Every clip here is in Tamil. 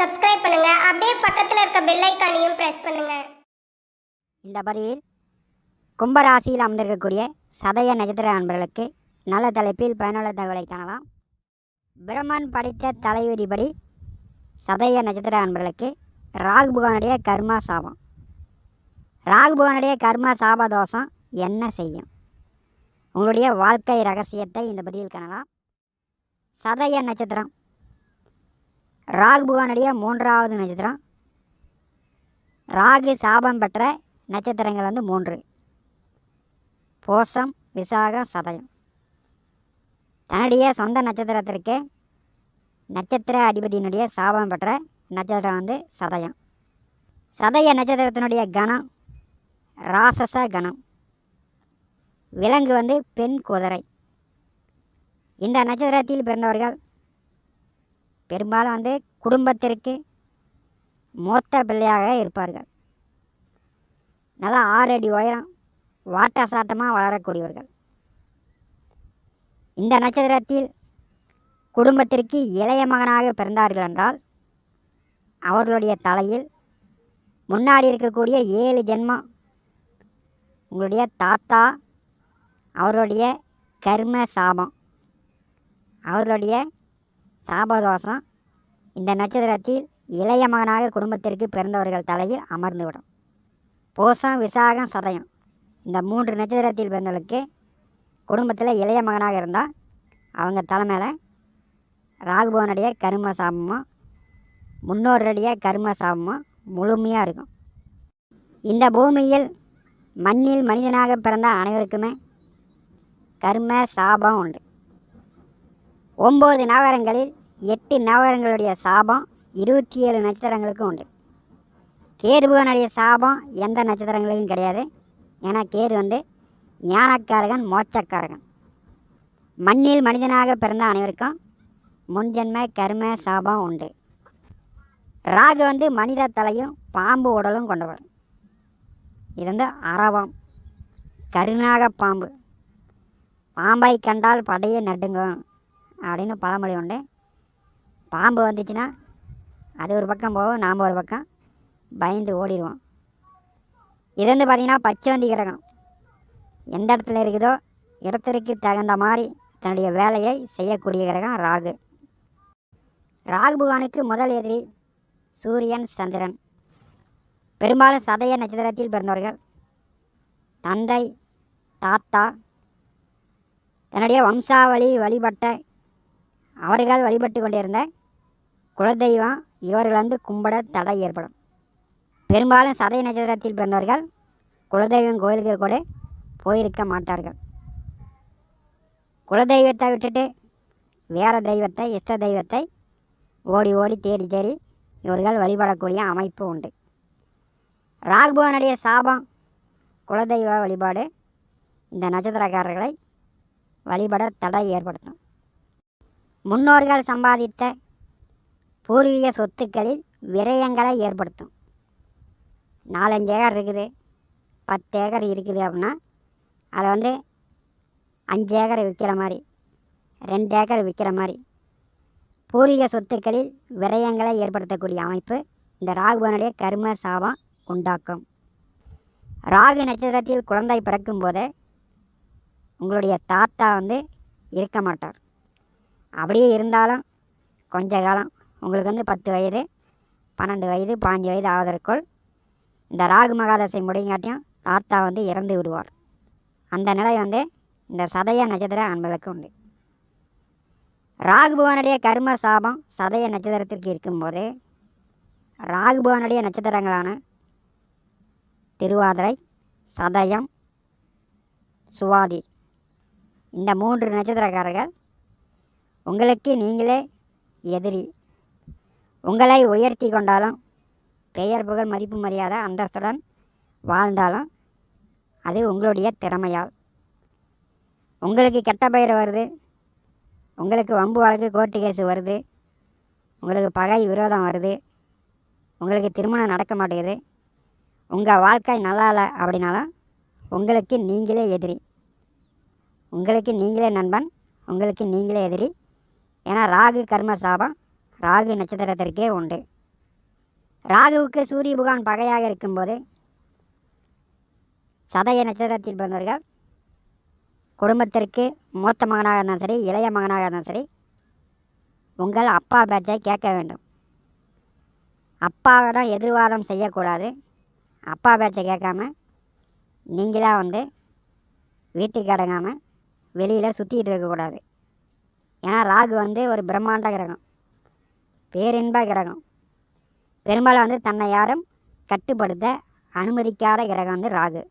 சப்ஸ்கிரைப் பண்ணுங்க. அப்படியே பக்கத்தில் இருக்க பெல் ஐக்கானையும் பிரஸ் பண்ணுங்க. இந்த பதிவில் கும்பராசியில் அமர்ந்திருக்கக்கூடிய சதய நட்சத்திர அன்பர்களுக்கு நல்ல தலைப்பில் பயனுள்ள தகவலை காணலாம். பிரம்மன் படித்த தலைவிதிபடி சதய நட்சத்திர அன்பர்களுக்கு ராகு புகானுடைய கர்மா சாபம். ராகு புகானுடைய கர்மா சாப தோஷம் என்ன செய்யும்? உங்களுடைய வாழ்க்கை ரகசியத்தை இந்த பதிவில் காணலாம். சதய நட்சத்திரம் ராகு புகானுடைய மூன்றாவது நட்சத்திரம். ராகு சாபம் பெற்ற நட்சத்திரங்கள் வந்து மூன்று. போசம் விசாகம் சதயம். தன்னுடைய சொந்த நட்சத்திரத்திற்கு நட்சத்திர அதிபதியினுடைய சாபம் பெற்ற நட்சத்திரம் வந்து சதயம். சதய நட்சத்திரத்தினுடைய கணம் ராசச கணம். விலங்கு வந்து பெண் குதிரை. இந்த நட்சத்திரத்தில் பிறந்தவர்கள் பெரும்பாலும் வந்து குடும்பத்திற்கு மூத்த பிள்ளையாக இருப்பார்கள். நல்லா ஆறு அடி உயரம் வாட்ட சாட்டமாக வளரக்கூடியவர்கள். இந்த நட்சத்திரத்தில் குடும்பத்திற்கு இளைய மகனாக பிறந்தார்கள் என்றால் அவர்களுடைய தலையில் முன்னாடி இருக்கக்கூடிய ஏழு ஜென்மம் உங்களுடைய தாத்தா அவருடைய கர்ம சாபம் அவர்களுடைய சாபதோஷம் இந்த நட்சத்திரத்தில் இளைய மகனாக குடும்பத்திற்கு பிறந்தவர்கள் தலையில் அமர்ந்துவிடும். பூசம் விசாகம் சதயம். இந்த மூன்று நட்சத்திரத்தில் பிறந்தவர்களுக்கு குடும்பத்தில் இளைய மகனாக இருந்தால் அவங்க தலைமையில் ராகுபவனுடைய கரும சாபமும் முன்னோருடைய கரும சாபமும் முழுமையாக இருக்கும். இந்த பூமியில் மண்ணில் மனிதனாக பிறந்த அனைவருக்குமே கர்ம சாபம் உண்டு. ஒம்பது நகரங்களில் எட்டு நவகரங்களுடைய சாபம் இருபத்தி ஏழு நட்சத்திரங்களுக்கும் உண்டு. கேதுபுகனுடைய சாபம் எந்த நட்சத்திரங்களுக்கும் கிடையாது. ஏன்னா கேது வந்து ஞானக்காரகன் மோட்சக்காரகன். மண்ணில் மனிதனாக பிறந்த அனைவருக்கும் முன்ஜென்ம கர்ம சாபம் உண்டு. ராகு வந்து மனித தலையும் பாம்பு உடலும் கொண்டவர். இது வந்து அரவம் கருநாக பாம்பு. பாம்பை கண்டால் படையை நடுங்கும் அப்படின்னு பழமொழி உண்டு. பாம்பு வந்துச்சுன்னா அது ஒரு பக்கம் போகும் நாம் ஒரு பக்கம் பயந்து ஓடிடுவோம். இது வந்து பார்த்திங்கன்னா பச்சோந்தி கிரகம். எந்த இடத்துல இருக்குதோ இடத்திற்கு தகுந்த மாதிரி தன்னுடைய வேலையை செய்யக்கூடிய கிரகம் ராகு. ராகு பகவானுக்கு முதல் எதிரி சூரியன் சந்திரன். பெரும்பாலும் சதய நட்சத்திரத்தில் பிறந்தவர்கள். தந்தை தாத்தா தன்னுடைய வம்சாவளி வழிபட்ட அவர்கள் வழிபட்டு கொண்டிருந்த குலதெய்வம் இவர்கள் வந்து கும்பிட தடை ஏற்படும். பெரும்பாலும் சதய நட்சத்திரத்தில் பிறந்தவர்கள் குலதெய்வம் கோயிலுக்கு கூட போயிருக்க மாட்டார்கள். குலதெய்வத்தை விட்டுட்டு வேறு தெய்வத்தை இஷ்ட தெய்வத்தை ஓடி ஓடி தேடி தேடி இவர்கள் வழிபடக்கூடிய அமைப்பு உண்டு. ராகுபவனுடைய சாபம் குலதெய்வ வழிபாடு. இந்த நட்சத்திரக்காரர்களை வழிபட தடை ஏற்படுத்தும். முன்னோர்கள் சம்பாதித்த பூர்வீக சொத்துக்களில் விரயங்களை ஏற்படுத்தும். நாலஞ்சு ஏக்கர் இருக்குது. பத்து ஏக்கர் இருக்குது அப்படின்னா அதை வந்து அஞ்சு ஏக்கர் விற்கிற மாதிரி ரெண்டு ஏக்கர் விற்கிற மாதிரி பூர்வீக சொத்துக்களில் விரயங்களை ஏற்படுத்தக்கூடிய அமைப்பு இந்த ராகுவனுடைய கர்ம சாபம் உண்டாக்கும். ராகு நட்சத்திரத்தில் குழந்தை பிறக்கும் போதே உங்களுடைய தாத்தா வந்து இருக்க மாட்டார். அப்படியே இருந்தாலும் கொஞ்ச காலம் உங்களுக்கு வந்து பத்து வயது பன்னெண்டு வயது பாஞ்சு வயது ஆவதற்குள் இந்த ராகு மகாதசை முடிங்காட்டியும் தாத்தா வந்து இறந்து விடுவார். அந்த நிலை வந்து இந்த சதய நட்சத்திர அன்பர்களுக்கு உண்டு. ராகுபவனுடைய கர்ம சாபம் சதய நட்சத்திரத்திற்கு இருக்கும்போது ராகுபவனுடைய நட்சத்திரங்களான திருவாதிரை சதயம் சுவாதி. இந்த மூன்று நட்சத்திரக்காரர்கள் உங்களுக்கு நீங்களே எதிரி. உங்களை உயர்த்தி கொண்டாலும் பெயர் புகழ் மதிப்பு மரியாதை அந்தஸ்துடன் வாழ்ந்தாலும் அது உங்களுடைய திறமையால். உங்களுக்கு கெட்ட பெயர் வருது உங்களுக்கு வம்பு வழக்கு கோர்ட்டு கேஸ் வருது உங்களுக்கு பகை விரோதம் வருது உங்களுக்கு திருமணம் நடக்க மாட்டேங்குது உங்கள் வாழ்க்கை நல்லா இல்லை அப்படின்னாலும் உங்களுக்கு நீங்களே எதிரி. உங்களுக்கு நீங்களே நண்பன் உங்களுக்கு நீங்களே எதிரி. ஏன்னா ராகு கர்ம சாபம் ராகு நட்சத்திரத்திற்கே உண்டு. ராகுவுக்கு சூரிய புகான் பகையாக இருக்கும்போது சதய நட்சத்திரத்தில் பிறந்தவர்கள் குடும்பத்திற்கு மூத்த மகனாக இருந்தாலும் சரி இளைய மகனாக இருந்தாலும் சரி உங்கள் அப்பா பேச்சை கேட்க வேண்டும். அப்பாவிடம் எதிர்வாதம் செய்யக்கூடாது. அப்பா பேச்சை கேட்காம நீங்களாக வந்து வீட்டுக்கு அடங்காமல் வெளியில் சுற்றிட்டு இருக்கக்கூடாது. ஏன்னா ராகு வந்து ஒரு பிரம்மாண்ட கிரகம். பேரின்ப கிரகம். பெரும்பாலும் வந்து தன்னை யாரும் கட்டுப்படுத்த அனுமதிக்காத கிரகம் வந்து ராகு.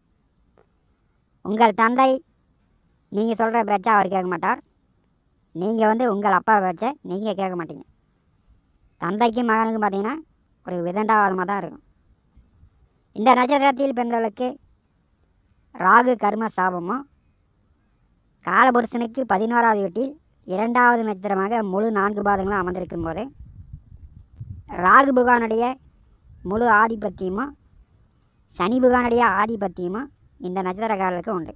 உங்கள் தந்தை நீங்கள் சொல்கிற பேச்சை அவர் கேட்க மாட்டார். நீங்கள் வந்து உங்கள் அப்பா பேச்சை நீங்கள் கேட்க மாட்டீங்க. தந்தைக்கும் மகனுக்கும் பார்த்தீங்கன்னா ஒரு விதண்டாவாதமாக தான் இருக்கும். இந்த நட்சத்திரத்தில் பிறந்தவர்களுக்கு ராகு கர்ம சாபமும் காலபுருஷனுக்கு பதினோராவது வீட்டில் இரண்டாவது நட்சத்திரமாக முழு நான்கு பாதங்களும் அமர்ந்திருக்கும் போது ராகு புகானுடைய முழு ஆதிபத்தியமும் சனி புகானுடைய ஆதிபத்தியமும் இந்த நட்சத்திரக்காரர்களுக்கு உண்டு.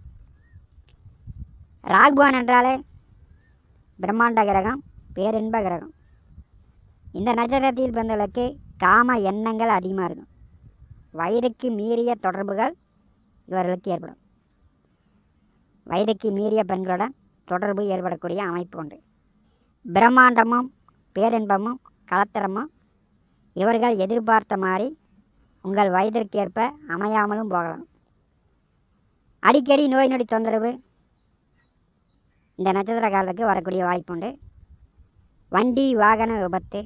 ராகுபகான் என்றாலே பிரம்மாண்ட கிரகம் பேரின்ப கிரகம். இந்த நட்சத்திரத்தில் பிறந்தவர்களுக்கு காம எண்ணங்கள் அதிகமாக இருக்கும். வயதுக்கு மீறிய தொடர்புகள் இவர்களுக்கு ஏற்படும். வயதுக்கு மீறிய பெண்களுடன் தொடர்பு ஏற்படக்கூடிய அமைப்பு உண்டு. பிரம்மாண்டமும் பேரின்பமும் கலத்திரமும் இவர்கள் எதிர்பார்த்த மாதிரி உங்கள் வயதிற்கேற்ப அமையாமலும் போகலாம். அடிக்கடி நோய் நொடி தொந்தரவு இந்த நட்சத்திரக்காரர்களுக்கு வரக்கூடிய வாய்ப்புண்டு. வண்டி வாகன விபத்து.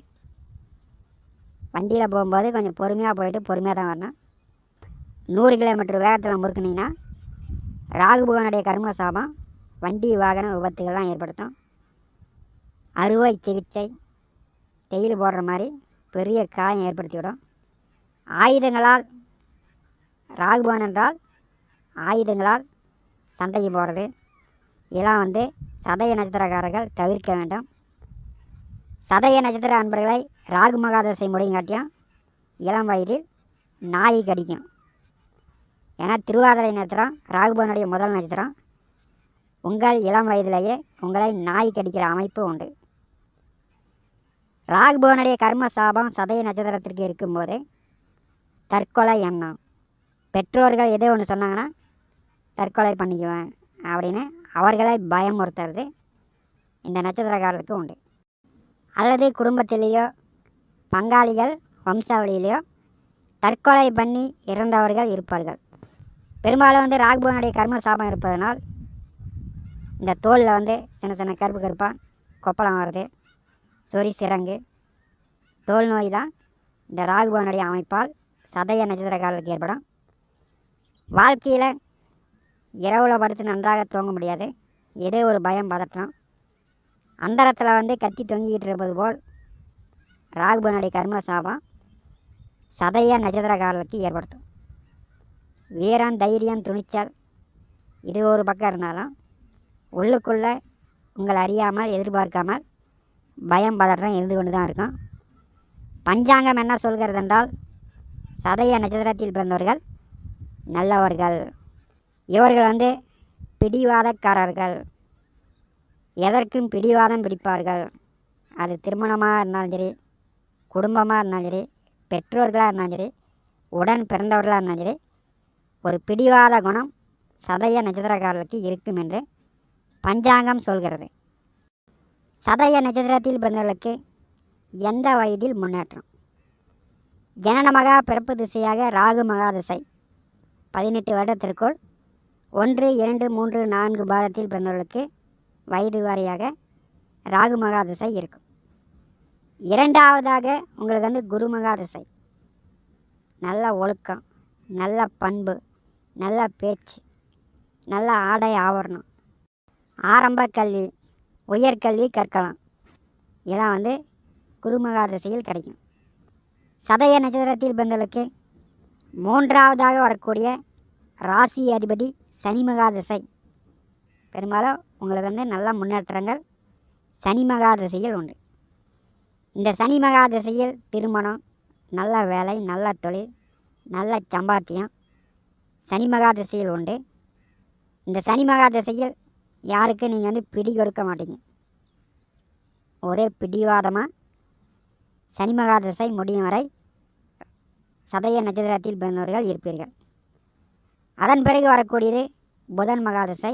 வண்டியில் போகும்போது கொஞ்சம் பொறுமையாக போயிட்டு பொறுமையாக தான் வரணும். நூறு கிலோமீட்டர் வேகத்தில் முறுக்குனீங்கன்னா ராகுபகனுடைய கர்ம சாபம் வண்டி வாகன விபத்துகள்லாம் ஏற்படுத்தும். அறுவை சிகிச்சை தையல் போடுற மாதிரி பெரிய காயம் ஏற்படுத்திவிடும். ஆயுதங்களால் ராகுபவன் என்றால் ஆயுதங்களால் சண்டைக்கு போகிறது இதெல்லாம் வந்து சதய நட்சத்திரக்காரர்கள் தவிர்க்க வேண்டும். சதய நட்சத்திர அன்பர்களை ராகு மகாதசை முடியும் காட்டியும் இளம் வயதில் நாய் கடிக்கும். ஏன்னா திருவாதிரை நட்சத்திரம் ராகுபவனுடைய முதல் நட்சத்திரம். உங்கள் இளம் வயதிலேயே உங்களை நாய் கடிக்கிற அமைப்பு உண்டு. ராகுபவனுடைய கர்ம சாபம் சதய நட்சத்திரத்திற்கு இருக்கும்போது தற்கொலை எண்ணம். பெற்றோர்கள் எதோ ஒன்று சொன்னாங்கன்னா தற்கொலை பண்ணிக்குவேன் அப்படின்னு அவர்களை பயமுறுத்துறது இந்த நட்சத்திரக்காரருக்கு உண்டு. அல்லது குடும்பத்திலேயோ பங்காளிகள் வம்சாவளியிலேயோ தற்கொலை பண்ணி இறந்தவர்கள் இருப்பார்கள். பெரும்பாலும் வந்து ராகுபவனுடைய கர்ம சாபம் இருப்பதனால் இந்த தோலில் வந்து சின்ன சின்ன கருப்பு கருப்பாக கொப்பளம் வருது. சொறி சிறங்கு. தோல் நோய் தான் இந்த ராகுபவனுடைய அமைப்பால் சதய நட்சத்திரக்காரர்களுக்கு ஏற்படும். வாழ்க்கையில் இரவில் படுத்து நன்றாக தூங்க முடியாது. ஏதோ ஒரு பயம் பதற்றம் அந்தரத்தில் வந்து கத்தி தொங்கிக்கிட்டு இருப்பது போல் ராகுபவனுடைய கர்ம சாபம் சதய நட்சத்திரக்காரர்களுக்கு ஏற்படுத்தும். வீரம் தைரியம் துணிச்சல் இது ஒரு பக்கம் இருந்தாலும் உள்ளுக்குள்ளே உங்களை அறியாமல் எதிர்பார்க்காமல் பயம் பதற்றம் இருந்து கொண்டு தான் இருக்கும் பஞ்சாங்கம் என்ன சொல்கிறது என்றால் சதய நட்சத்திரத்தில் பிறந்தவர்கள் நல்லவர்கள். இவர்கள் வந்து பிடிவாதக்காரர்கள். எதற்கும் பிடிவாதம் பிடிப்பார்கள். அது திருமணமாக இருந்தாலும் சரி குடும்பமாக இருந்தாலும் சரி பெற்றோர்களாக இருந்தாலும் சரி உடன் பிறந்தவர்களாக இருந்தாலும் சரி ஒரு பிடிவாத குணம் சதய நட்சத்திரக்காரர்களுக்கு இருக்கும் என்று பஞ்சாங்கம் சொல்கிறது. சதய நட்சத்திரத்தில் பிறந்தவர்களுக்கு எந்த வயதில் முன்னேற்றம்? ஜனனமகா பிறப்பு திசையாக ராகு மகா திசை. பதினெட்டு வருடத்திற்குள் ஒன்று இரண்டு மூன்று நான்கு பாதத்தில் பிறந்தவர்களுக்கு வயது வாரியாக ராகு மகா திசை இருக்கும். இரண்டாவதாக உங்களுக்கு வந்து குரு மகா திசை. நல்ல ஒழுக்கம் நல்ல பண்பு நல்ல பேச்சு நல்ல ஆடை ஆவரணம் ஆரம்ப கல்வி உயர்கல்வி கற்கலாம். இதெல்லாம் வந்து குருமகா திசையில் கிடைக்கும். சதய நட்சத்திரத்தில் பிறந்தவர்களுக்கு மூன்றாவதாக வரக்கூடிய ராசி அதிபதி சனி மகா திசை பெரும்பாலும் உங்களுக்கு வந்து நல்ல முன்னேற்றங்கள் சனி மகா திசையில் உண்டு. இந்த சனி மகா திசையில் திருமணம் நல்ல வேலை நல்ல தொழில் நல்ல சம்பாத்தியம் சனி மகா திசையில் உண்டு. இந்த சனி மகா திசையில் யாருக்கும் நீங்கள் வந்து பிடி கொடுக்க மாட்டீங்க? ஒரே பிடிவாதமாக சனி மகா திசை முடியும் வரை சதய நட்சத்திரத்தில் பிறந்தவர்கள் இருப்பீர்கள். அதன் பிறகு வரக்கூடியது புதன் மகாதசை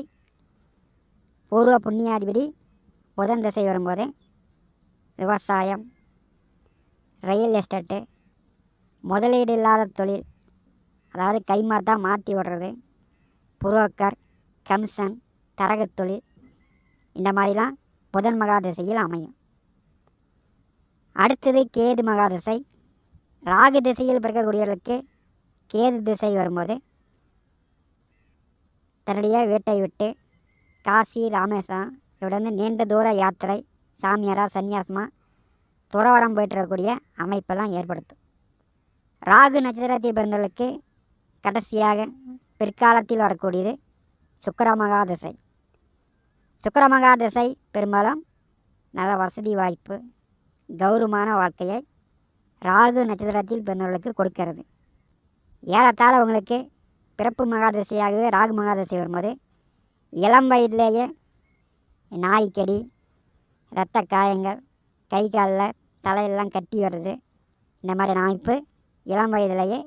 பூர்வ புண்ணியாதிபதி புதன் திசை வரும்போது விவசாயம் ரியல் எஸ்டேட்டு முதலீடு இல்லாத தொழில் அதாவது கைமாத்தா மாற்றி விடுறது புரோக்கர் கமிஷன் தரகத் தொழில். இந்த மாதிரிலாம் புதன் மகாதிசையில் அமையும். அடுத்தது கேது மகாதிசை. ராகு திசையில் பிறக்கக்கூடியவர்களுக்கு கேது திசை வரும்போது தன்னுடைய வீட்டை விட்டு காசி ராமேஸ்வரம் இவிடந்து நீண்ட தூர யாத்திரை சாமியாரா சன்னியாசமாக துறவரம் போயிட்டுருக்கக்கூடிய அமைப்பெல்லாம் ஏற்படுத்தும். ராகு நட்சத்திரத்தில் பிறந்தவர்களுக்கு கடைசியாக பிற்காலத்தில் வரக்கூடியது சுக்கர மகாதிசை. சுக்கரமகா திசை பெரும்பாலும் நல்ல வசதி வாய்ப்பு கௌரவமான வாழ்க்கையை ராகு நட்சத்திரத்தில் பிறந்தவர்களுக்கு கொடுக்கிறது. ஏறத்தாழ உங்களுக்கு பிறப்பு மகாதசையாகவே ராகு மகாதசை வரும்போது இளம் வயதிலேயே நாய்க்கடி இரத்த காயங்கள் கை காலில் தலையெல்லாம் கட்டி வர்றது இந்த மாதிரி அமைப்பு இளம் வயதிலேயே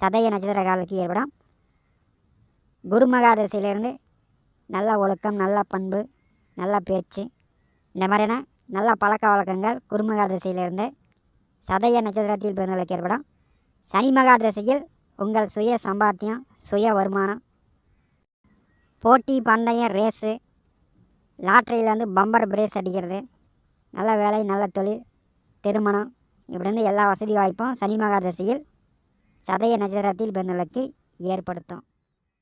சதய நட்சத்திர காலத்துக்கு ஏற்படும். குருமகாதசையிலேருந்து நல்ல ஒழுக்கம் நல்ல பண்பு நல்ல பேச்சு. இந்த மாதிரியான நல்ல பழக்க வழக்கங்கள் குரு மகாதசையிலிருந்து சதய நட்சத்திரத்தில் பிறந்தவர்களுக்கு ஏற்படும். சனி மகாதசையில் உங்கள் சுய சம்பாத்தியம் சுய வருமானம் போட்டி பந்தயம் ரேஸு லாட்ரியில் வந்து பம்பர் பிரேஸ் அடிக்கிறது நல்ல வேலை நல்ல தொழில் திருமணம் இப்படிருந்து எல்லா வசதி வாய்ப்பும் சனி மகாதசையில் சதய நட்சத்திரத்தில் பிறந்தவர்களுக்கு ஏற்படுத்தும்.